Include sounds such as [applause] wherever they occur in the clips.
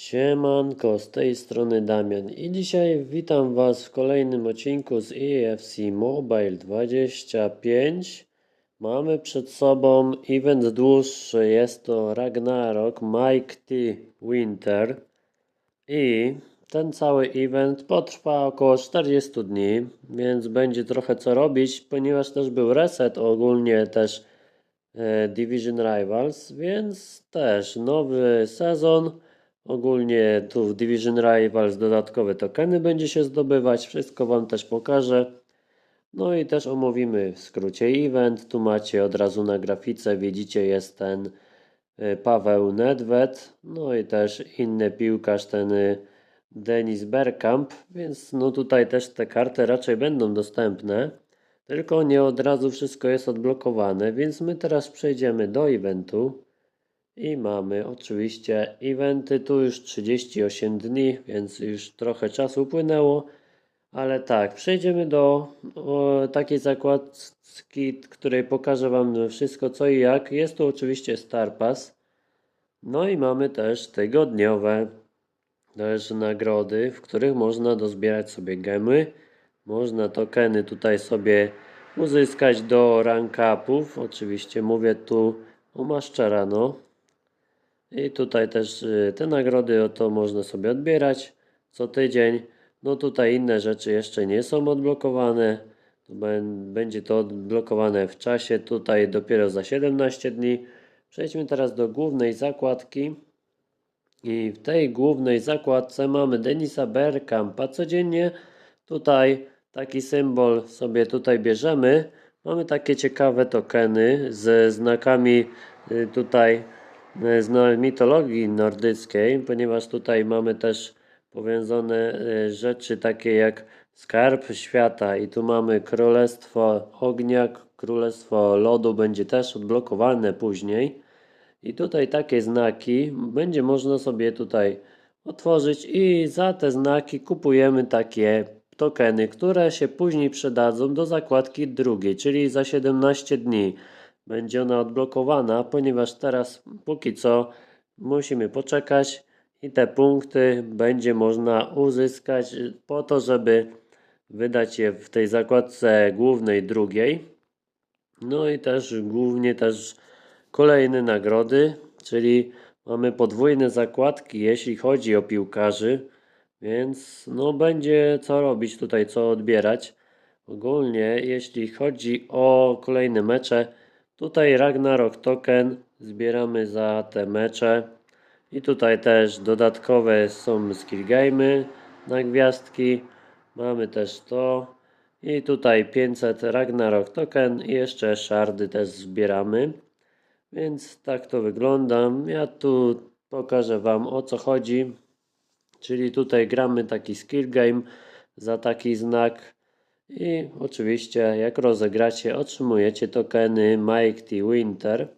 Siemanko, z tej strony Damian i dzisiaj witam Was w kolejnym odcinku z EFC Mobile 25. Mamy przed sobą event dłuższy, jest to Ragnarok Mike T. Winter i ten cały event potrwa około 40 dni, więc będzie trochę co robić, ponieważ też był reset ogólnie też e, Division Rivals, więc też nowy sezon. Ogólnie tu w Division Rivals dodatkowe tokeny będzie się zdobywać, wszystko Wam też pokażę. No i też omówimy w skrócie event. Tu macie od razu na grafice, widzicie jest ten y, Paweł Nedved, no i też inny piłkarz, ten y, Denis Bergkamp, więc no tutaj też te karty raczej będą dostępne, tylko nie od razu wszystko jest odblokowane, więc my teraz przejdziemy do eventu. I mamy oczywiście eventy, tu już 38 dni, więc już trochę czasu upłynęło. Ale tak, przejdziemy do o, takiej zakładki, której pokażę Wam wszystko co i jak. Jest to oczywiście Star Pass. No i mamy też tygodniowe też nagrody, w których można dozbierać sobie gemy. Można tokeny tutaj sobie uzyskać do rank upów. Oczywiście mówię tu o Maszczarano. I tutaj też y, te nagrody oto można sobie odbierać co tydzień. No tutaj inne rzeczy jeszcze nie są odblokowane. Będzie to odblokowane w czasie, tutaj dopiero za 17 dni. Przejdźmy teraz do głównej zakładki. I w tej głównej zakładce mamy Denisa Bergkampa. Codziennie tutaj taki symbol sobie tutaj bierzemy. Mamy takie ciekawe tokeny ze znakami y, tutaj z mitologii nordyckiej, ponieważ tutaj mamy też powiązane y, rzeczy takie jak skarb świata i tu mamy królestwo ognia, królestwo lodu będzie też odblokowane później. I tutaj takie znaki będzie można sobie tutaj otworzyć i za te znaki kupujemy takie tokeny, które się później przydadzą do zakładki drugiej, czyli za 17 dni będzie ona odblokowana, ponieważ teraz póki co musimy poczekać i te punkty będzie można uzyskać po to, żeby wydać je w tej zakładce głównej drugiej. No i też głównie też kolejne nagrody, czyli mamy podwójne zakładki, jeśli chodzi o piłkarzy, więc no będzie co robić tutaj, co odbierać. Ogólnie, jeśli chodzi o kolejne mecze, tutaj Ragnarok Token zbieramy za te mecze. I tutaj też dodatkowe są skill game'y na gwiazdki. Mamy też to. I tutaj 500 Ragnarok token i jeszcze shardy też zbieramy. Więc tak to wygląda. Ja tu pokażę Wam o co chodzi. Czyli tutaj gramy taki skill game za taki znak. I oczywiście jak rozegracie otrzymujecie tokeny Mike T. Winter.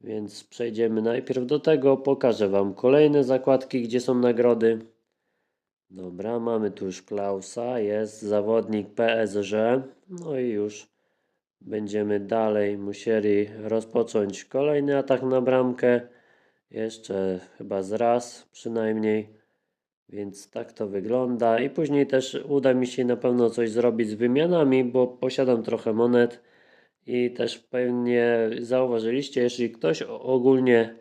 Więc przejdziemy najpierw do tego. Pokażę Wam kolejne zakładki, gdzie są nagrody. Dobra, mamy tu już Klausa, jest zawodnik PSG. No i już będziemy dalej musieli rozpocząć kolejny atak na bramkę. Jeszcze chyba z raz przynajmniej. Więc tak to wygląda. I później też uda mi się na pewno coś zrobić z wymianami, bo posiadam trochę monet. I też pewnie zauważyliście, jeśli ktoś ogólnie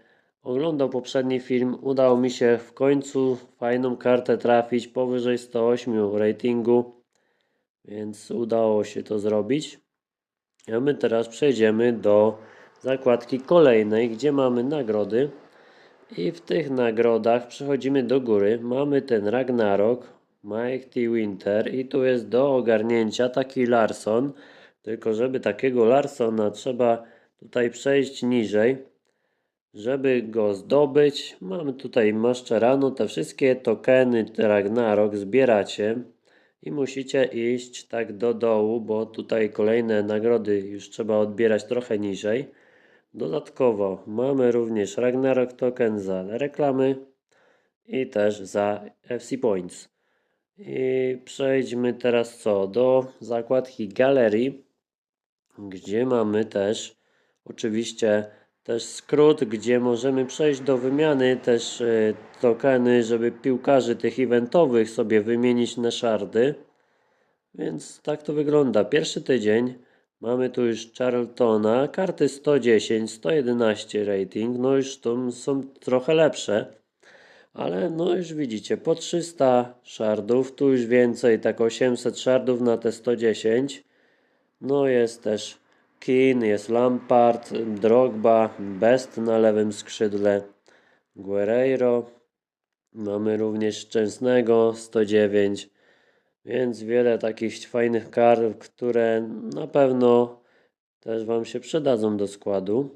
oglądał poprzedni film, udało mi się w końcu fajną kartę trafić powyżej 108 ratingu, więc udało się to zrobić. A my teraz przejdziemy do zakładki kolejnej, gdzie mamy nagrody. I w tych nagrodach przechodzimy do góry. Mamy ten Ragnarok, Mike T. Winter i tu jest do ogarnięcia taki Larson. Tylko żeby takiego Larsona trzeba tutaj przejść niżej. Żeby go zdobyć, mamy tutaj Maszczerano, te wszystkie tokeny Ragnarok zbieracie i musicie iść tak do dołu, bo tutaj kolejne nagrody już trzeba odbierać trochę niżej. Dodatkowo mamy również Ragnarok token za reklamy i też za FC Points. I przejdźmy teraz co do zakładki galerii gdzie mamy też oczywiście też skrót, gdzie możemy przejść do wymiany też e, tokeny, żeby piłkarzy tych eventowych sobie wymienić na szardy. Więc tak to wygląda. Pierwszy tydzień mamy tu już Charltona, karty 110, 111 rating, no już tu są trochę lepsze. Ale no już widzicie, po 300 shardów, tu już więcej, tak 800 shardów na te 110. No jest też Keane, jest Lampard, Drogba, Best na lewym skrzydle, Guerreiro. Mamy również Szczęsnego 109, więc wiele takich fajnych kart, które na pewno też Wam się przydadzą do składu.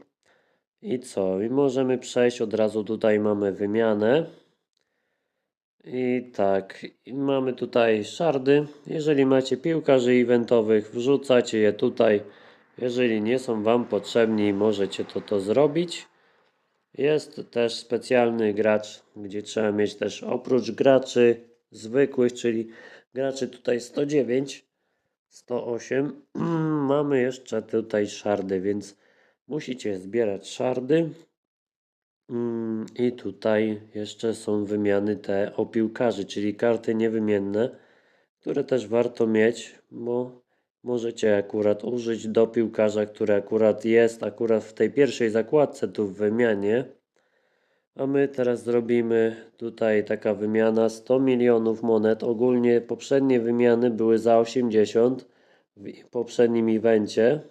I co? I możemy przejść od razu tutaj mamy wymianę. I tak, i mamy tutaj szardy. Jeżeli macie piłkarzy eventowych, wrzucacie je tutaj. Jeżeli nie są Wam potrzebni, możecie to, to zrobić. Jest też specjalny gracz, gdzie trzeba mieć też oprócz graczy zwykłych, czyli graczy tutaj 109, 108, [clears throat] mamy jeszcze tutaj szardy, więc musicie zbierać szardy. Mm, I tutaj jeszcze są wymiany te o piłkarzy, czyli karty niewymienne, które też warto mieć, bo możecie akurat użyć do piłkarza, który akurat jest akurat w tej pierwszej zakładce tu w wymianie. A my teraz zrobimy tutaj taka wymiana 100 milionów monet. Ogólnie poprzednie wymiany były za 80 w poprzednim evencie.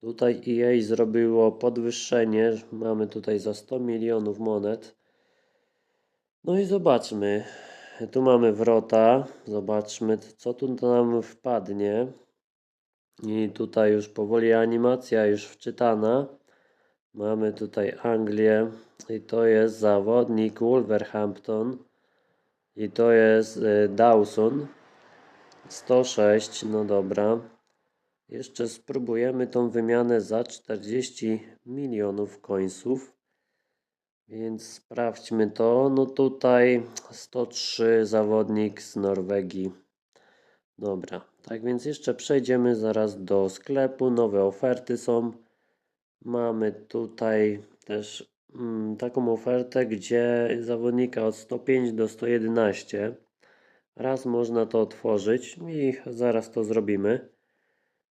Tutaj EA zrobiło podwyższenie. Mamy tutaj za 100 milionów monet. No i zobaczmy. Tu mamy wrota. Zobaczmy, co tu nam wpadnie. I tutaj już powoli animacja już wczytana. Mamy tutaj Anglię i to jest zawodnik Wolverhampton i to jest y, Dawson 106, no dobra. Jeszcze spróbujemy tą wymianę za 40 milionów końców. Więc sprawdźmy to. No tutaj 103 zawodnik z Norwegii. Dobra, tak więc jeszcze przejdziemy zaraz do sklepu. Nowe oferty są. Mamy tutaj też mm, taką ofertę, gdzie zawodnika od 105 do 111. Raz można to otworzyć i zaraz to zrobimy.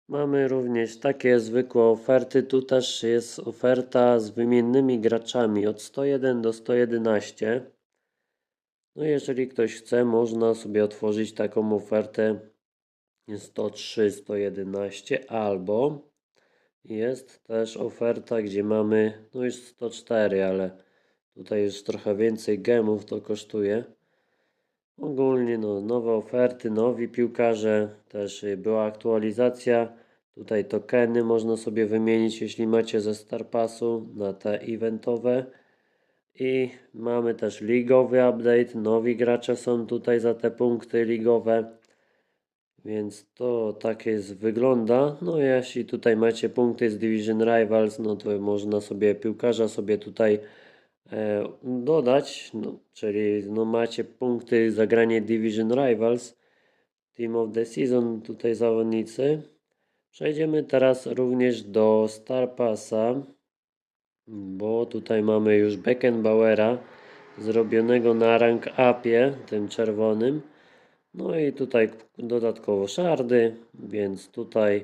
Mamy również takie zwykłe oferty. Tu też jest oferta z wymiennymi graczami od 101 do 111. No jeżeli ktoś chce, można sobie otworzyć taką ofertę 103, 111 albo jest też oferta, gdzie mamy no już 104, ale tutaj już trochę więcej gemów to kosztuje. Ogólnie no, nowe oferty, nowi piłkarze, też była aktualizacja. Tutaj tokeny można sobie wymienić, jeśli macie ze Starpassu na te eventowe. I mamy też ligowy update, nowi gracze są tutaj za te punkty ligowe. Więc to tak jest wygląda. No jeśli tutaj macie punkty z Division Rivals, no to można sobie piłkarza sobie tutaj e, dodać, no, czyli no macie punkty za granie Division Rivals, Team of the Season tutaj zawodnicy. Przejdziemy teraz również do Star Passa, bo tutaj mamy już Beckenbauera zrobionego na rank upie, tym czerwonym. No i tutaj dodatkowo szardy, więc tutaj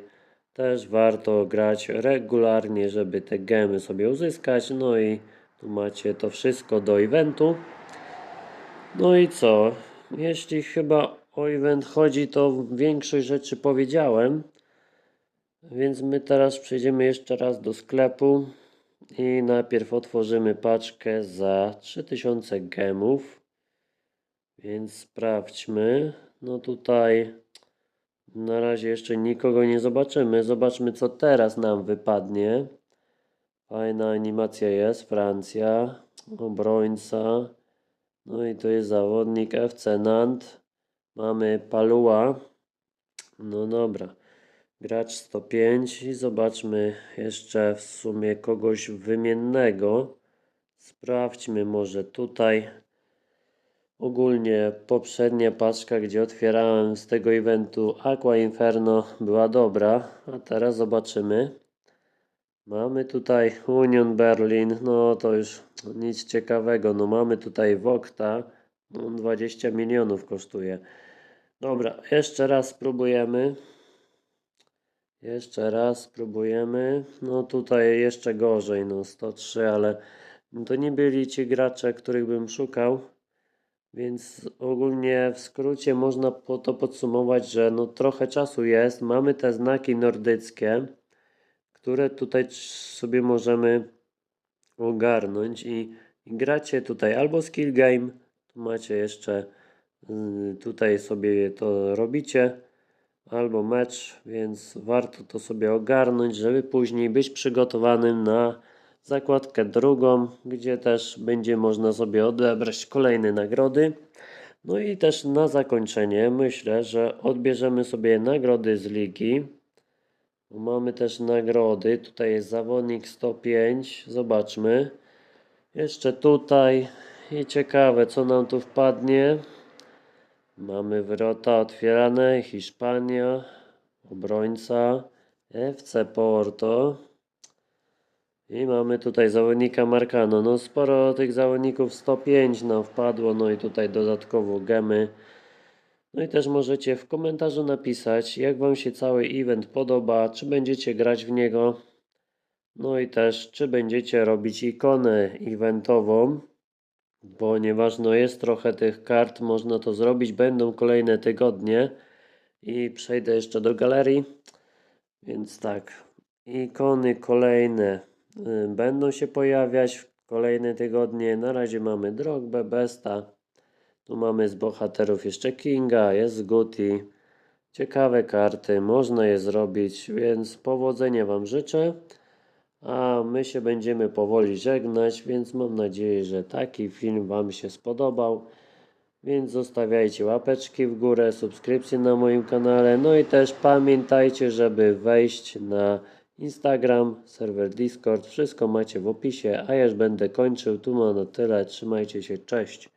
też warto grać regularnie, żeby te gemy sobie uzyskać. No i tu macie to wszystko do eventu. No i co? Jeśli chyba o event chodzi, to większość rzeczy powiedziałem. Więc my teraz przejdziemy jeszcze raz do sklepu i najpierw otworzymy paczkę za 3000 gemów. Więc sprawdźmy. No tutaj na razie jeszcze nikogo nie zobaczymy. Zobaczmy co teraz nam wypadnie. Fajna animacja jest. Francja. Obrońca. No i to jest zawodnik FC Nantes. Mamy Palua. No dobra. Gracz 105 i zobaczmy jeszcze w sumie kogoś wymiennego. Sprawdźmy może tutaj. Ogólnie poprzednia paczka, gdzie otwierałem z tego eventu Aqua Inferno była dobra, a teraz zobaczymy. Mamy tutaj Union Berlin, no to już nic ciekawego. No mamy tutaj Wokta, no 20 milionów kosztuje. Dobra, jeszcze raz spróbujemy. Jeszcze raz spróbujemy. No tutaj jeszcze gorzej, no 103, ale to nie byli ci gracze, których bym szukał. Więc ogólnie w skrócie można po to podsumować, że no trochę czasu jest. Mamy te znaki nordyckie, które tutaj sobie możemy ogarnąć i, i gracie tutaj albo skill game, tu macie jeszcze y, tutaj sobie to robicie, albo mecz, więc warto to sobie ogarnąć, żeby później być przygotowanym na zakładkę drugą, gdzie też będzie można sobie odebrać kolejne nagrody. No i też na zakończenie myślę, że odbierzemy sobie nagrody z ligi. Mamy też nagrody. Tutaj jest zawodnik 105. Zobaczmy. Jeszcze tutaj. I ciekawe, co nam tu wpadnie. Mamy wrota otwierane. Hiszpania. Obrońca. FC Porto. I mamy tutaj zawodnika Marcano. No sporo tych zawodników 105 nam wpadło. No i tutaj dodatkowo gemy. No i też możecie w komentarzu napisać, jak Wam się cały event podoba, czy będziecie grać w niego. No i też, czy będziecie robić ikonę eventową, ponieważ no jest trochę tych kart, można to zrobić. Będą kolejne tygodnie i przejdę jeszcze do galerii. Więc tak, ikony kolejne będą się pojawiać w kolejne tygodnie. Na razie mamy Drogbę, Besta. Tu mamy z bohaterów jeszcze Kinga, jest Guti. Ciekawe karty, można je zrobić, więc powodzenia Wam życzę. A my się będziemy powoli żegnać, więc mam nadzieję, że taki film Wam się spodobał. Więc zostawiajcie łapeczki w górę, subskrypcje na moim kanale. No i też pamiętajcie, żeby wejść na Instagram, serwer Discord. Wszystko macie w opisie, a ja już będę kończył. Tu mam na tyle. Trzymajcie się, cześć.